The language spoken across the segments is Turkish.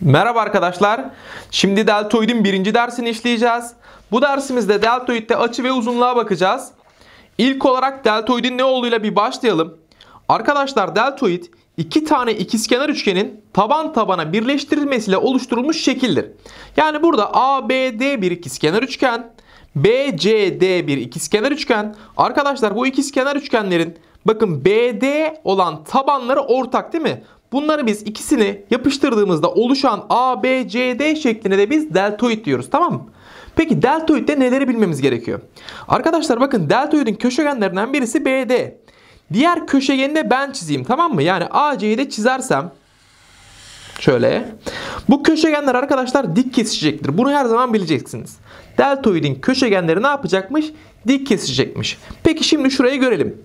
Merhaba arkadaşlar. Şimdi deltoidin birinci dersini işleyeceğiz. Bu dersimizde deltoidde açı ve uzunluğa bakacağız. İlk olarak deltoidin ne olduğuyla bir başlayalım. Arkadaşlar deltoid iki tane ikizkenar üçgenin taban tabana birleştirilmesiyle oluşturulmuş şekildir. Yani burada ABD bir ikizkenar üçgen, BCD bir ikizkenar üçgen. Arkadaşlar bu ikizkenar üçgenlerin bakın BD olan tabanları ortak değil mi? Bunları biz ikisini yapıştırdığımızda oluşan ABCD şeklinde de biz deltoid diyoruz tamam mı? Peki deltoidde neleri bilmemiz gerekiyor? Arkadaşlar bakın deltoidin köşegenlerinden birisi BD. Diğer köşegeni de ben çizeyim tamam mı? Yani AC'yi de çizersem şöyle. Bu köşegenler arkadaşlar dik kesişecektir. Bunu her zaman bileceksiniz. Deltoidin köşegenleri ne yapacakmış? Dik kesişecekmiş. Peki şimdi şurayı görelim.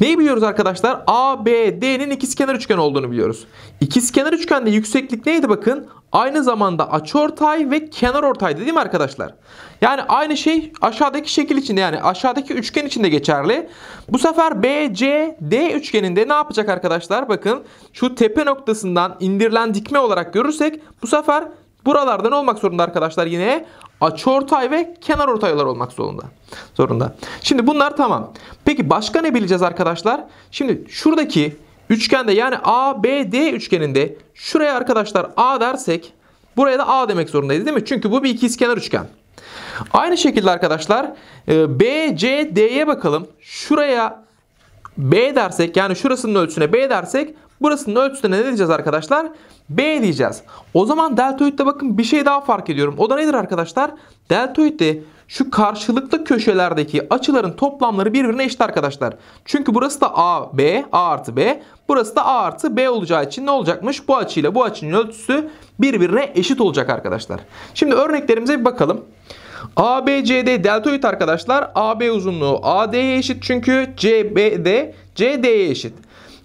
Neyi biliyoruz arkadaşlar? ABD'nin ikizkenar üçgen olduğunu biliyoruz. İkizkenar üçgende yükseklik neydi bakın? Aynı zamanda açıortay ve kenarortaydı değil mi arkadaşlar? Yani aynı şey aşağıdaki şekil içinde yani aşağıdaki üçgen içinde geçerli. Bu sefer BCD üçgeninde ne yapacak arkadaşlar? Bakın şu tepe noktasından indirilen dikme olarak görürsek bu sefer buralardan olmak zorunda arkadaşlar yine açıortay ve kenarortaylar olmak zorunda. Zorunda. Şimdi bunlar tamam. Peki başka ne bileceğiz arkadaşlar? Şimdi şuradaki üçgende yani ABD üçgeninde şuraya arkadaşlar A dersek buraya da A demek zorundayız değil mi? Çünkü bu bir ikizkenar üçgen. Aynı şekilde arkadaşlar e, BCD'ye bakalım. Şuraya B dersek yani şurasının ölçüsüne B dersek burasının ölçüsüne ne diyeceğiz arkadaşlar? B diyeceğiz. O zaman deltoidde bakın bir şey daha fark ediyorum. O da nedir arkadaşlar? Deltoidde şu karşılıklı köşelerdeki açıların toplamları birbirine eşit arkadaşlar. Çünkü burası da A, B, A artı B. Burası da A artı B olacağı için ne olacakmış? Bu açıyla bu açının ölçüsü birbirine eşit olacak arkadaşlar. Şimdi örneklerimize bir bakalım. ABCD deltoid arkadaşlar. AB uzunluğu AD'ye eşit çünkü CBD CD'ye eşit.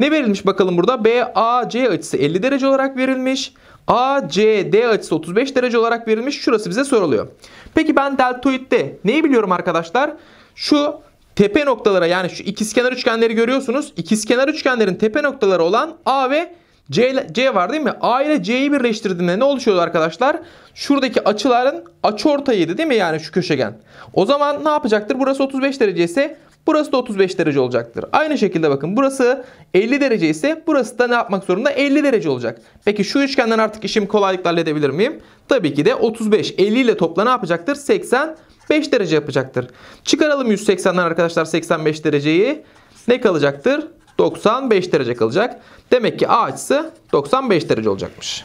Ne verilmiş bakalım burada? BAC açısı 50 derece olarak verilmiş. ACD açısı 35 derece olarak verilmiş. Şurası bize soruluyor. Peki ben deltoidde neyi biliyorum arkadaşlar? Şu tepe noktalara yani şu ikizkenar üçgenleri görüyorsunuz. İkizkenar üçgenlerin tepe noktaları olan A ve C, C var değil mi? A ile C'yi birleştirdiğinde ne oluşuyor arkadaşlar? Şuradaki açıların açıortayıydı değil mi yani şu köşegen? O zaman ne yapacaktır? Burası 35 derece ise burası da 35 derece olacaktır. Aynı şekilde bakın burası 50 derece ise burası da ne yapmak zorunda? 50 derece olacak. Peki şu üçgenden artık işimi kolaylıkla halledebilir miyim? Tabii ki de 35. 50 ile topla ne yapacaktır? 85 derece yapacaktır. Çıkaralım 180'den arkadaşlar 85 dereceyi. Ne kalacaktır? 95 derece kalacak. Demek ki A açısı 95 derece olacakmış.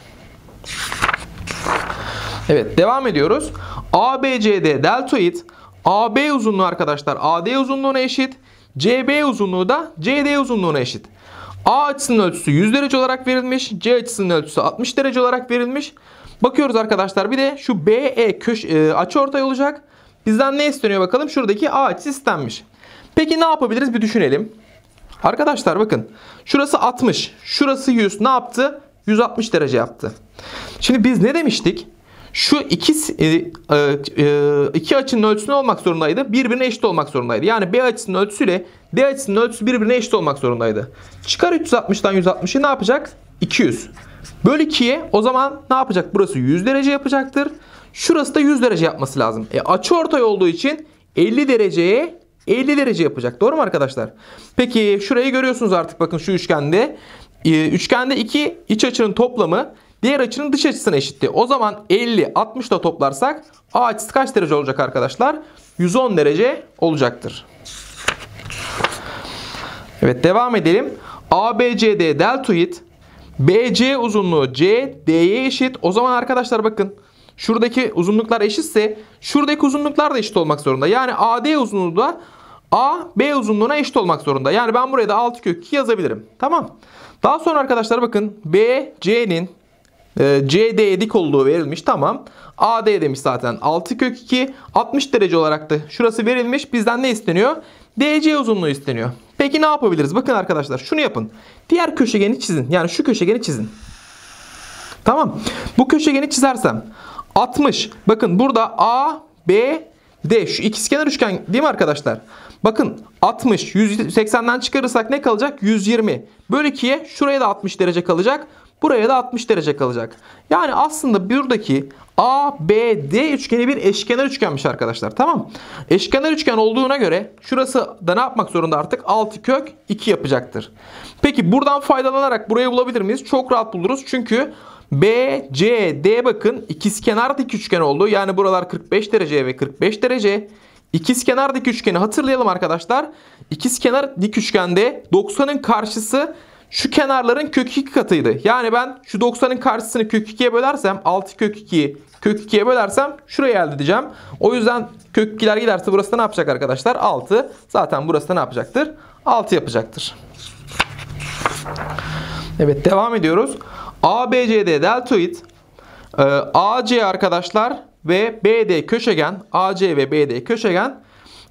Evet devam ediyoruz. ABCD deltoid AB uzunluğu arkadaşlar AD uzunluğuna eşit. CB uzunluğu da CD uzunluğuna eşit. A açısının ölçüsü 100 derece olarak verilmiş. C açısının ölçüsü 60 derece olarak verilmiş. Bakıyoruz arkadaşlar bir de şu BE köş e, açıortay olacak. Bizden ne isteniyor bakalım? Şuradaki A açısı istenmiş. Peki ne yapabiliriz bir düşünelim. Arkadaşlar bakın. Şurası 60. Şurası 100. Ne yaptı? 160 derece yaptı. Şimdi biz ne demiştik? Şu iki, e, e, e, iki açının ölçüsü ne olmak zorundaydı? Birbirine eşit olmak zorundaydı. Yani B açısının ölçüsüyle D açısının ölçüsü birbirine eşit olmak zorundaydı. Çıkar 360'dan 160'ı ne yapacak? 200. Böl 2'ye o zaman ne yapacak? Burası 100 derece yapacaktır. Şurası da 100 derece yapması lazım. E açı ortay olduğu için 50 dereceye 50 derece yapacak. Doğru mu arkadaşlar? Peki şurayı görüyorsunuz artık bakın şu üçgende. Ee, üçgende iki iç açının toplamı diğer açının dış açısına eşitti. O zaman 50 60 da toplarsak A açısı kaç derece olacak arkadaşlar? 110 derece olacaktır. Evet devam edelim. ABCD deltoid BC uzunluğu CD'ye eşit. O zaman arkadaşlar bakın şuradaki uzunluklar eşitse şuradaki uzunluklar da eşit olmak zorunda. Yani AD uzunluğu da A, B uzunluğuna eşit olmak zorunda. Yani ben buraya da 6 kök 2 yazabilirim. Tamam. Daha sonra arkadaşlar bakın B, C'nin e, CD'ye dik olduğu verilmiş. Tamam. AD demiş zaten 6 kök 2. 60 derece olarak da şurası verilmiş. Bizden ne isteniyor? DC uzunluğu isteniyor. Peki ne yapabiliriz? Bakın arkadaşlar şunu yapın. Diğer köşegeni çizin. Yani şu köşegeni çizin. Tamam. Bu köşegeni çizersem 60. Bakın burada A, B, D. Şu ikizkenar üçgen değil mi arkadaşlar? Bakın 60. 180'den çıkarırsak ne kalacak? 120. Bölü 2'ye şuraya da 60 derece kalacak. Buraya da 60 derece kalacak. Yani aslında buradaki A, B, D üçgeni bir eşkenar üçgenmiş arkadaşlar. Tamam. Eşkenar üçgen olduğuna göre şurası da ne yapmak zorunda artık? 6 kök 2 yapacaktır. Peki buradan faydalanarak burayı bulabilir miyiz? Çok rahat buluruz. Çünkü B, C, D bakın ikizkenar dik üçgen oldu. Yani buralar 45 derece ve 45 derece. İkizkenar dik üçgeni hatırlayalım arkadaşlar. İkizkenar dik üçgende 90'ın karşısı şu kenarların kök 2 katıydı. Yani ben şu 90'ın karşısını kök 2'ye bölersem 6 kök 2'yi kök 2'ye bölersem şurayı elde edeceğim. O yüzden kök 2'ler giderse burası da ne yapacak arkadaşlar? 6. Zaten burası da ne yapacaktır? 6 yapacaktır. Evet devam ediyoruz. ABCD deltoid e, AC arkadaşlar ve BD köşegen AC ve BD köşegen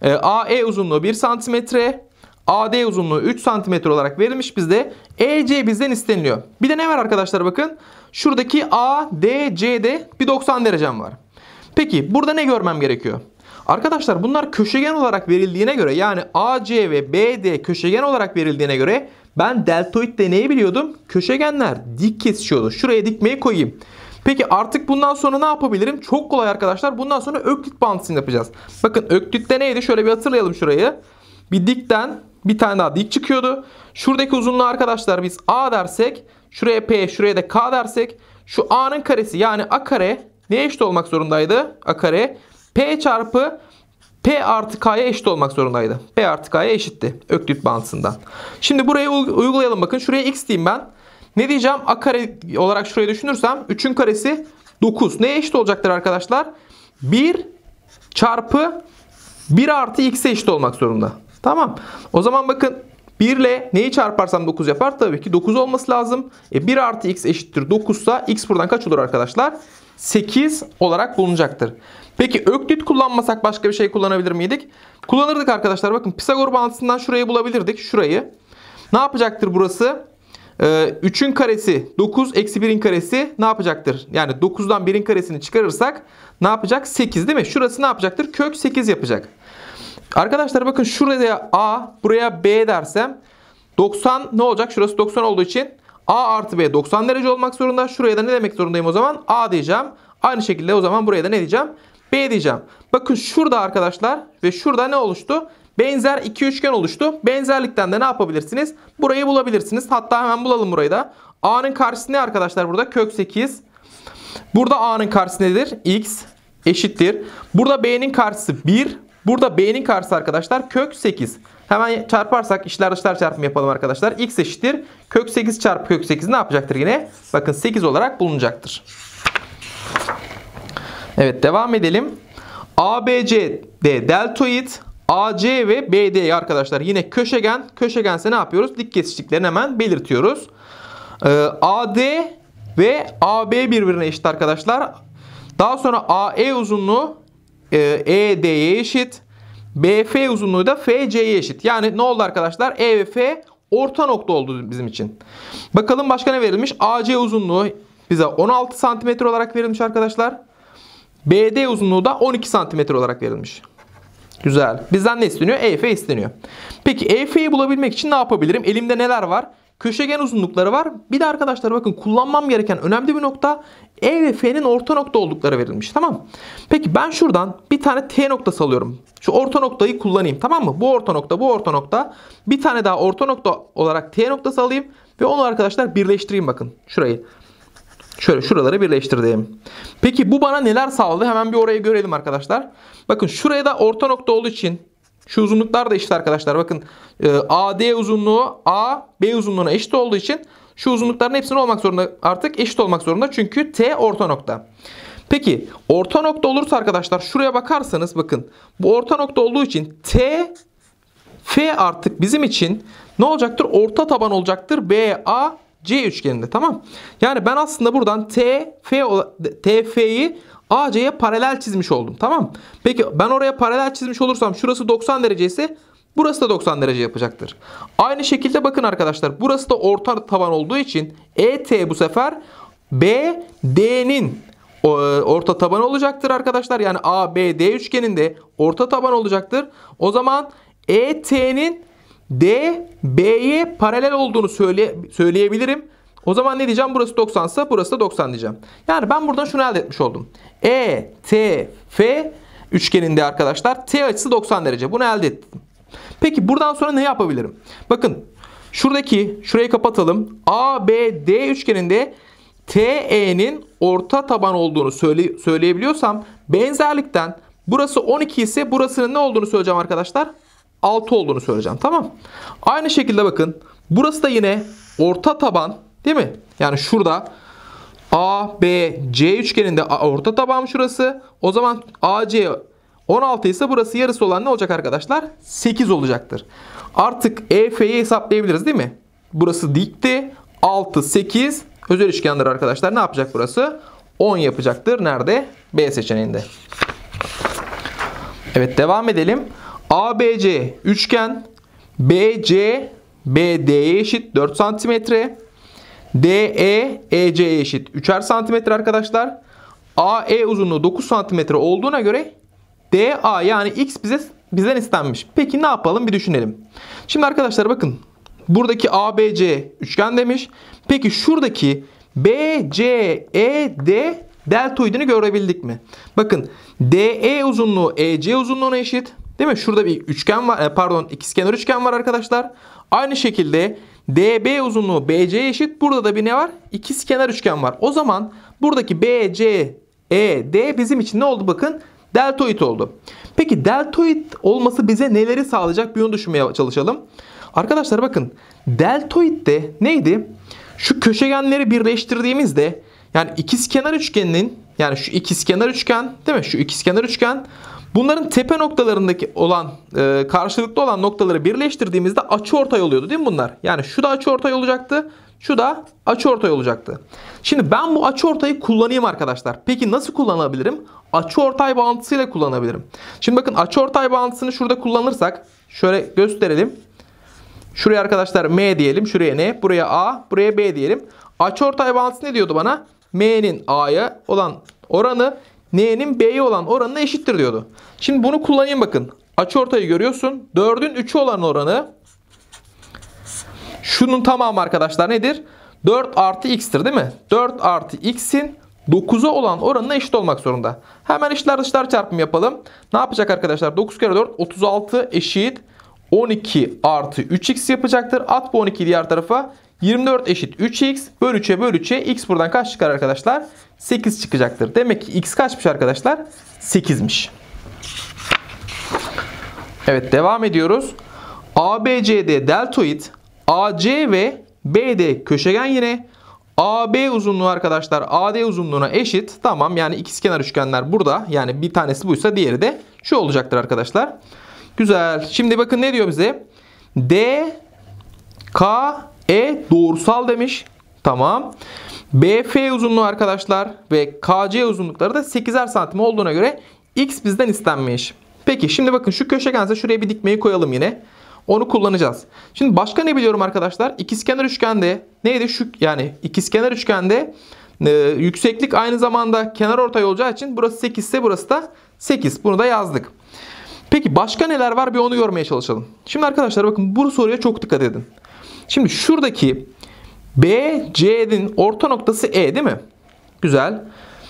e, AE uzunluğu 1 santimetre AD uzunluğu 3 cm olarak verilmiş bizde. EC bizden isteniliyor. Bir de ne var arkadaşlar bakın. Şuradaki ADC'de bir 90 derecem var. Peki burada ne görmem gerekiyor? Arkadaşlar bunlar köşegen olarak verildiğine göre yani AC ve BD köşegen olarak verildiğine göre ben deltoidde neyi biliyordum? Köşegenler dik kesişiyordu. Şuraya dikmeyi koyayım. Peki artık bundan sonra ne yapabilirim? Çok kolay arkadaşlar. Bundan sonra öklit bağıntısını yapacağız. Bakın öklitte neydi? Şöyle bir hatırlayalım şurayı. Bir dikten bir tane daha dik çıkıyordu. Şuradaki uzunluğu arkadaşlar biz A dersek şuraya P şuraya da K dersek şu A'nın karesi yani A kare neye eşit olmak zorundaydı? A kare P çarpı P artı K'ya eşit olmak zorundaydı. P artı K'ya eşitti öklit bağıntısından. Şimdi burayı uygulayalım bakın. Şuraya x diyeyim ben. Ne diyeceğim? A kare olarak şurayı düşünürsem 3'ün karesi 9. Neye eşit olacaktır arkadaşlar? 1 çarpı 1 artı x'e eşit olmak zorunda. Tamam. O zaman bakın 1 ile neyi çarparsam 9 yapar? Tabii ki 9 olması lazım. E 1 artı x eşittir 9 ise x buradan kaç olur arkadaşlar? 8 olarak bulunacaktır. Peki öklit kullanmasak başka bir şey kullanabilir miydik? Kullanırdık arkadaşlar. Bakın Pisagor bağıntısından şurayı bulabilirdik. Şurayı. Ne yapacaktır burası? Ee, 3'ün karesi 9 eksi 1'in karesi ne yapacaktır? Yani 9'dan 1'in karesini çıkarırsak ne yapacak? 8 değil mi? Şurası ne yapacaktır? Kök 8 yapacak. Arkadaşlar bakın şuraya A, buraya B dersem 90 ne olacak? Şurası 90 olduğu için A artı B 90 derece olmak zorunda. Şuraya da ne demek zorundayım o zaman? A diyeceğim. Aynı şekilde o zaman buraya da ne diyeceğim? B diyeceğim. Bakın şurada arkadaşlar ve şurada ne oluştu? Benzer iki üçgen oluştu. Benzerlikten de ne yapabilirsiniz? Burayı bulabilirsiniz. Hatta hemen bulalım burayı da. A'nın karşısı ne arkadaşlar burada? Kök 8. Burada A'nın karşısı nedir? X eşittir. Burada B'nin karşısı 1. Burada B'nin karşısı arkadaşlar kök 8. Hemen çarparsak işler dışlar çarpımı yapalım arkadaşlar. X eşittir. Kök 8 çarpı kök 8 ne yapacaktır yine? Bakın 8 olarak bulunacaktır. Evet devam edelim. ABC de deltoid AC ve BD arkadaşlar yine köşegen. Köşegense ne yapıyoruz? Dik kesiştiklerini hemen belirtiyoruz. Ee, AD ve AB birbirine eşit arkadaşlar. Daha sonra AE uzunluğu ED'ye eşit. BF uzunluğu da FC'ye eşit. Yani ne oldu arkadaşlar? E ve F orta nokta oldu bizim için. Bakalım başka ne verilmiş? AC uzunluğu bize 16 cm olarak verilmiş arkadaşlar. BD uzunluğu da 12 cm olarak verilmiş. Güzel. Bizden ne isteniyor? EF isteniyor. Peki EF'yi bulabilmek için ne yapabilirim? Elimde neler var? Köşegen uzunlukları var. Bir de arkadaşlar bakın kullanmam gereken önemli bir nokta E ve F'nin orta nokta oldukları verilmiş. Tamam Peki ben şuradan bir tane T noktası alıyorum. Şu orta noktayı kullanayım. Tamam mı? Bu orta nokta, bu orta nokta. Bir tane daha orta nokta olarak T noktası alayım. Ve onu arkadaşlar birleştireyim bakın. Şurayı. Şöyle şuraları birleştirdim. Peki bu bana neler sağladı? Hemen bir orayı görelim arkadaşlar. Bakın şuraya da orta nokta olduğu için şu uzunluklar da eşit arkadaşlar. Bakın e, AD uzunluğu A B uzunluğuna eşit olduğu için şu uzunlukların hepsinin olmak zorunda artık eşit olmak zorunda. Çünkü T orta nokta. Peki orta nokta olursa arkadaşlar şuraya bakarsanız bakın bu orta nokta olduğu için T F artık bizim için ne olacaktır? Orta taban olacaktır. B A C üçgeninde tamam. Yani ben aslında buradan T F T F'yi AC'ye paralel çizmiş oldum. Tamam. Peki ben oraya paralel çizmiş olursam şurası 90 derece ise burası da 90 derece yapacaktır. Aynı şekilde bakın arkadaşlar burası da orta taban olduğu için ET bu sefer BD'nin orta taban olacaktır arkadaşlar. Yani ABD üçgeninde orta taban olacaktır. O zaman ET'nin D, B'ye paralel olduğunu söyle, söyleyebilirim. O zaman ne diyeceğim? Burası 90 ise burası da 90 diyeceğim. Yani ben buradan şunu elde etmiş oldum. E, T, F üçgeninde arkadaşlar T açısı 90 derece. Bunu elde ettim. Peki buradan sonra ne yapabilirim? Bakın şuradaki şurayı kapatalım. A, B, D üçgeninde TE'nin orta taban olduğunu söyle, söyleyebiliyorsam benzerlikten burası 12 ise burasının ne olduğunu söyleyeceğim arkadaşlar? 6 olduğunu söyleyeceğim. Tamam. Aynı şekilde bakın. Burası da yine orta taban değil mi? Yani şurada A, B, C üçgeninde orta taban şurası. O zaman AC 16 ise burası yarısı olan ne olacak arkadaşlar? 8 olacaktır. Artık EF'yi hesaplayabiliriz değil mi? Burası dikti. 6, 8 özel üçgendir arkadaşlar. Ne yapacak burası? 10 yapacaktır. Nerede? B seçeneğinde. Evet devam edelim. ABC üçgen BC BD'ye eşit 4 cm. DE EC'ye eşit 3'er cm arkadaşlar. AE uzunluğu 9 cm olduğuna göre DA yani X bize bizden istenmiş. Peki ne yapalım bir düşünelim. Şimdi arkadaşlar bakın. Buradaki ABC üçgen demiş. Peki şuradaki BCED deltoidini görebildik mi? Bakın DE uzunluğu EC uzunluğuna eşit. Değil mi? Şurada bir üçgen var. E, pardon ikizkenar üçgen var arkadaşlar. Aynı şekilde DB uzunluğu BC'ye eşit. Burada da bir ne var? İkizkenar üçgen var. O zaman buradaki BC ED bizim için ne oldu bakın? Deltoid oldu. Peki deltoid olması bize neleri sağlayacak bir onu düşünmeye çalışalım. Arkadaşlar bakın deltoid de neydi? Şu köşegenleri birleştirdiğimizde yani ikizkenar üçgeninin yani şu ikizkenar üçgen değil mi? Şu ikizkenar üçgen bunların tepe noktalarındaki olan e, karşılıklı olan noktaları birleştirdiğimizde açıortay oluyordu değil mi bunlar? Yani şu da açıortay olacaktı. Şu da açıortay olacaktı. Şimdi ben bu açıortayı kullanayım arkadaşlar. Peki nasıl kullanabilirim? Açıortay bağıntısıyla kullanabilirim. Şimdi bakın açıortay bağıntısını şurada kullanırsak şöyle gösterelim. Şuraya arkadaşlar M diyelim. Şuraya N. Buraya A. Buraya B diyelim. Açıortay bağıntısı ne diyordu bana? M'nin A'ya olan oranı N'nin B'ye olan oranına eşittir diyordu. Şimdi bunu kullanayım bakın. Açıortayı görüyorsun. 4'ün 3'ü olan oranı şunun tamamı arkadaşlar nedir? 4 artı x'tir değil mi? 4 artı x'in 9'a olan oranına eşit olmak zorunda. Hemen içler dışlar çarpım yapalım. Ne yapacak arkadaşlar? 9 kere 4 36 eşit 12 artı 3x yapacaktır. At bu 12 diğer tarafa. 24 eşit 3x bölü 3'e bölü 3'e x buradan kaç çıkar arkadaşlar? 8 çıkacaktır. Demek ki x kaçmış arkadaşlar? 8'miş. Evet devam ediyoruz. ABCD deltoid AC ve BD köşegen yine AB uzunluğu arkadaşlar AD uzunluğuna eşit. Tamam yani ikizkenar üçgenler burada. Yani bir tanesi buysa diğeri de şu olacaktır arkadaşlar. Güzel. Şimdi bakın ne diyor bize? D K E doğrusal demiş. Tamam. BF uzunluğu arkadaşlar ve KC uzunlukları da 8'er santim olduğuna göre X bizden istenmiş. Peki şimdi bakın şu köşegense şuraya bir dikmeyi koyalım yine. Onu kullanacağız. Şimdi başka ne biliyorum arkadaşlar? İkizkenar üçgende neydi? Şu yani ikizkenar üçgende e, yükseklik aynı zamanda kenar ortay olacağı için burası 8 ise burası da 8. Bunu da yazdık. Peki başka neler var bir onu görmeye çalışalım. Şimdi arkadaşlar bakın bu soruya çok dikkat edin. Şimdi şuradaki BC'nin orta noktası E değil mi? Güzel.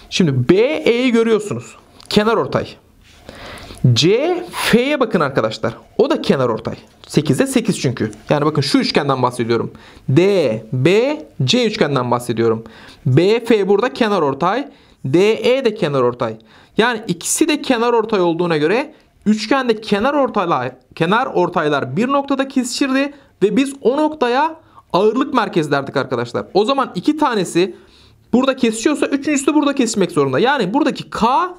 Şimdi BE'yi görüyorsunuz. Kenar ortay. C, F'ye bakın arkadaşlar. O da kenar ortay. 8'de 8 çünkü. Yani bakın şu üçgenden bahsediyorum. D, B, C üçgenden bahsediyorum. B, F burada kenar ortay. D, E de kenar ortay. Yani ikisi de kenar ortay olduğuna göre üçgende kenar ortaylar, kenar ortaylar bir noktada kesişirdi ve biz o noktaya ağırlık merkezi derdik arkadaşlar. O zaman iki tanesi burada kesişiyorsa üçüncüsü de burada kesişmek zorunda. Yani buradaki K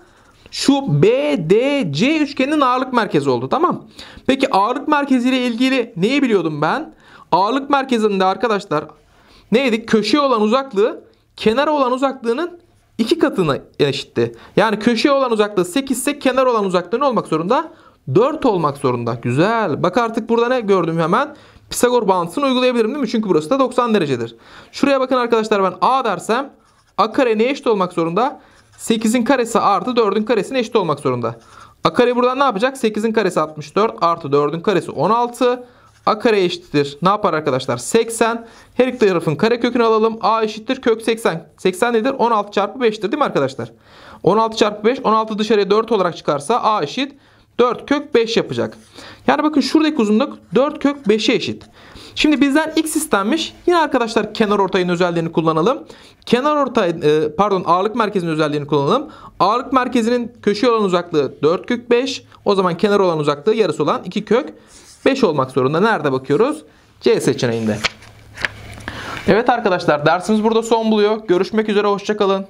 şu BDC üçgeninin ağırlık merkezi oldu. Tamam. Peki ağırlık merkezi ilgili neyi biliyordum ben? Ağırlık merkezinde arkadaşlar neydi? Köşeye olan uzaklığı kenara olan uzaklığının iki katına eşitti. Yani köşeye olan uzaklığı 8 ise kenar olan uzaklığı ne olmak zorunda? 4 olmak zorunda. Güzel. Bak artık burada ne gördüm hemen? Pisagor bağıntısını uygulayabilirim değil mi? Çünkü burası da 90 derecedir. Şuraya bakın arkadaşlar ben A dersem A kare neye eşit olmak zorunda? 8'in karesi artı 4'ün karesine eşit olmak zorunda. A kare buradan ne yapacak? 8'in karesi 64 artı 4'ün karesi 16 A kare eşittir. Ne yapar arkadaşlar? 80. Her iki tarafın kare kökünü alalım. A eşittir kök 80. 80 nedir? 16 çarpı 5'tir değil mi arkadaşlar? 16 çarpı 5. 16 dışarıya 4 olarak çıkarsa A eşit 4 kök 5 yapacak. Yani bakın şuradaki uzunluk 4 kök 5'e eşit. Şimdi bizden x istenmiş. Yine arkadaşlar kenar ortayın özelliğini kullanalım. Kenar ortay e, pardon ağırlık merkezinin özelliğini kullanalım. Ağırlık merkezinin köşeye olan uzaklığı 4 kök 5. O zaman kenar olan uzaklığı yarısı olan 2 kök 5 olmak zorunda. Nerede bakıyoruz? C seçeneğinde. Evet arkadaşlar dersimiz burada son buluyor. Görüşmek üzere hoşçakalın.